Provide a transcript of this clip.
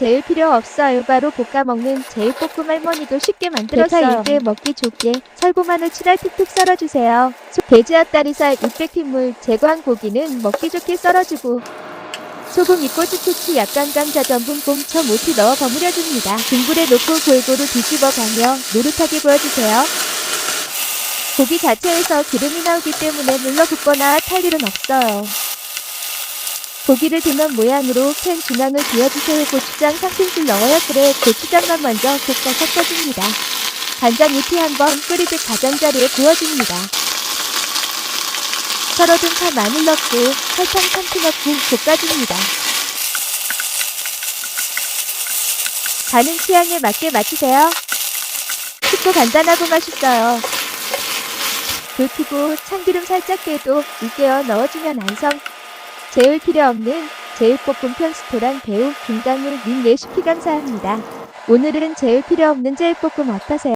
제일 필요 없어요. 바로 볶아 먹는 제육볶음 할머니도 쉽게 만들었어요. 이제 먹기 좋게 살구마늘 칠알 툭툭 썰어주세요. 소- 돼지 앞다리살 600핏물 제거한 고기는 먹기 좋게 썰어주고 소금 있고 스티치 약간 감자 전분 봄쳐 못이 넣어 버무려줍니다. 등불에 놓고 골고루 뒤집어 가며 노릇하게 구워주세요. 고기 자체에서 기름이 나오기 때문에 눌러 붓거나 탈 일은 없어요. 고기를 드는 모양으로 팬 중앙을 비워주세요. 고추장 3큰술 넣어야 그래 고추장만 먼저 볶아 섞어줍니다. 간장 잎이 한번 끓이듯 가장자리에 구워줍니다. 썰어둔 파 마늘 넣고 설탕 참치 넣고 볶아줍니다. 간은 취향에 맞게 맞추세요. 쉽고 간단하고 맛있어요. 불 켜고 참기름 살짝 빼도 으깨어 넣어주면 완성. 재울 필요 없는 제육볶음 편스토랑 배우 김강률 님 레시피 감사합니다. 오늘은 재울 필요 없는 제육볶음 어떠세요?